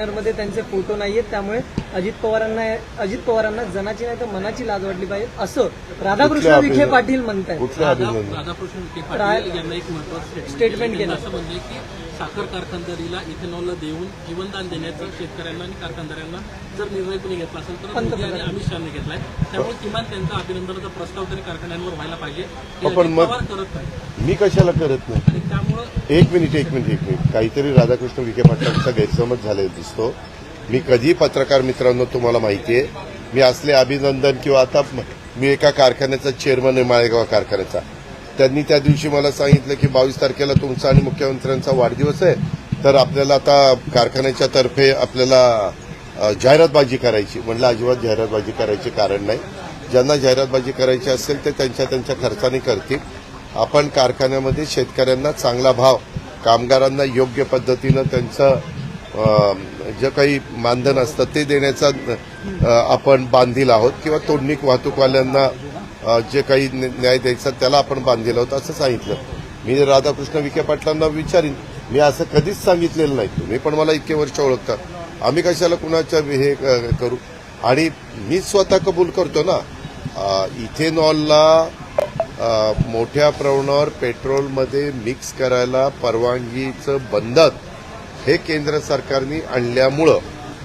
बॅनरमध्ये त्यांचे फोटो नाही आहेत त्यामुळे अजित पवारांना अजित पवारांना जनाची नाही तर मनाची लाज वाटली पाहिजे असं राधाकृष्ण विखे? पाटील म्हणतायत. राधाकृष्ण विखे पाटील यांना एक महत्वाचं स्टेटमेंट केलं. असं म्हणजे की साखर कारखानदारीला इथेनॉलला देऊन जीवनदान देण्याचं शेतकऱ्यांना आणि कारखानदारांना जर निर्णय कोणी घेतला असेल तर आणि अमित शहाने घेतलाय. त्यामुळे किमान त्यांचा अभिनंदनाचा प्रस्ताव तरी कारखान्यांवर व्हायला पाहिजे. पवार करत नाही. मी कशाला करत नाही? आणि त्यामुळं एक मिनिट एक मिनिट एक मिनिट. काहीतरी राधाकृष्ण विखे पाटलांचा गैरसमज झालेला दिसतो. मी कधी पत्रकार मित्रांनो तुम्हाला माहिती आहे मी असले अभिनंदन किंवा आता मी एका कारखान्याचा चेअरमन आहे माळेगाव कारखान्याचा. त्यांनी त्या दिवशी मला सांगितलं की बावीस तारखेला तुमचा आणि मुख्यमंत्र्यांचा वाढदिवस आहे तर आपल्याला आता कारखान्याच्या तर्फे आपल्याला जाहिरातबाजी करायची. म्हटलं अजिबात जाहिरातबाजी करायचे कारण नाही. ज्यांना जाहिरातबाजी करायची असेल ते त्यांच्या त्यांच्या खर्चाने करतील. आपण कारखान्यामध्ये शेतकऱ्यांना चांगला भाव कामगारांना योग्य पद्धतीनं त्यांचं जे काही मानधन असतं ते देण्याचा आपण बांधील आहोत किंवा तोडणीक वाहतूकवाल्यांना जे काही न्या- न्याय द्यायचा त्याला आपण बांधील आहोत असं सांगितलं. मी राधाकृष्ण विखे पाटलांना विचारीन. मी असं कधीच सांगितलेलं नाही. तुम्ही पण मला इतके वर्ष ओळखता. आम्ही कशाला कुणाच्या हे करू? आणि मी स्वतः कबूल करतो ना इथेनॉलला मोठ्या प्रमाणावर पेट्रोलमध्ये मिक्स करायला परवानगीचं बंधन हे केंद्र सरकारने आणल्यामुळं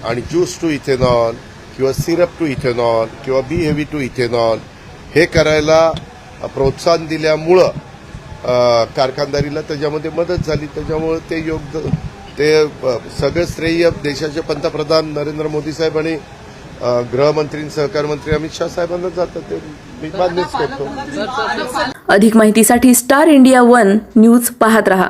आणि ज्यूस टू इथेनॉल किंवा सिरप टू इथेनॉल किंवा बी हेवी टू इथेनॉल हे करायला प्रोत्साहन दिल्यामुळं कारखानदारीला त्याच्यामध्ये मदत झाली. त्याच्यामुळं ते योग्य ते सगळं श्रेय देशाचे पंतप्रधान नरेंद्र मोदी साहेब आणि गृहमंत्री सहकार मंत्री अमित शहा साहेबांना जातात ते मी मान्यच करतो. अधिक माहितीसाठी स्टार इंडिया वन न्यूज पाहत रहा.